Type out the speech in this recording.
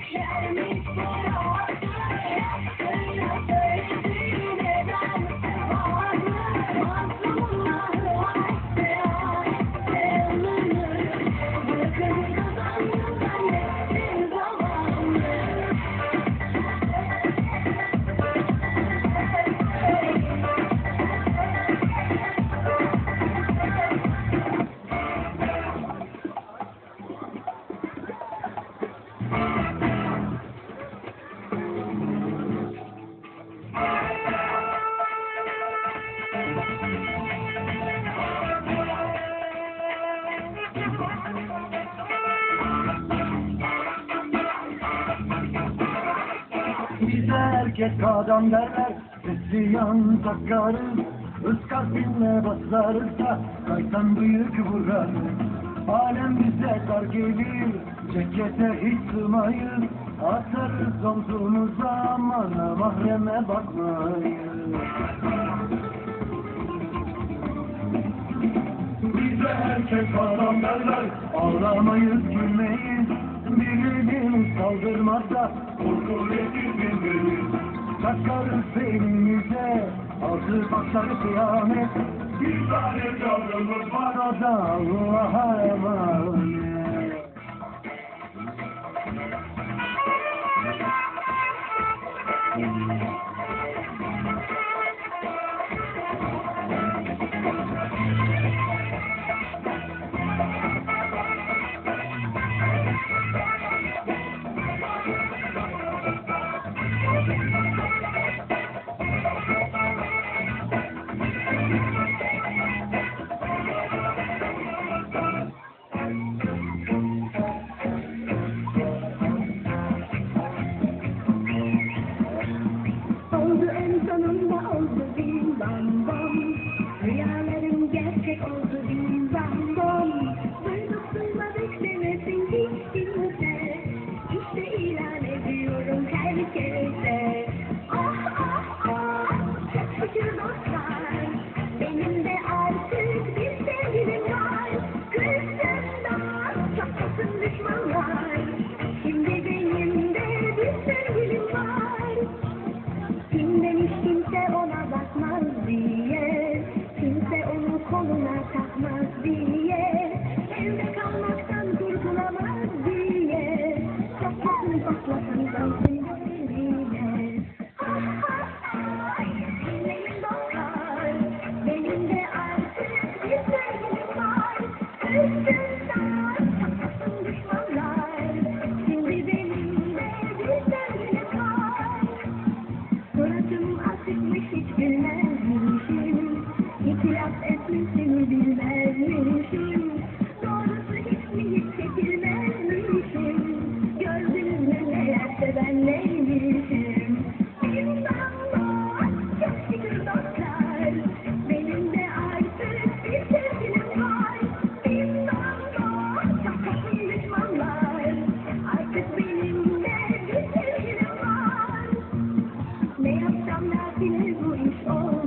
Yeah. Erkek adam derler Sesli yan takarız Öz kalbinle basarırsa Kaytan büyük vurarız. Alem bize dar gelir Cekete hiç sığmayız. Atarız omzumuza aman mahreme bakmayız. Bize erkek adam derler Ağlamayız gülmeyiz. Birinin saldırmazsa Takarız beynimize Altı başları kıyamet Bir tane canımız var O da Allah'a emanet May have come back in his.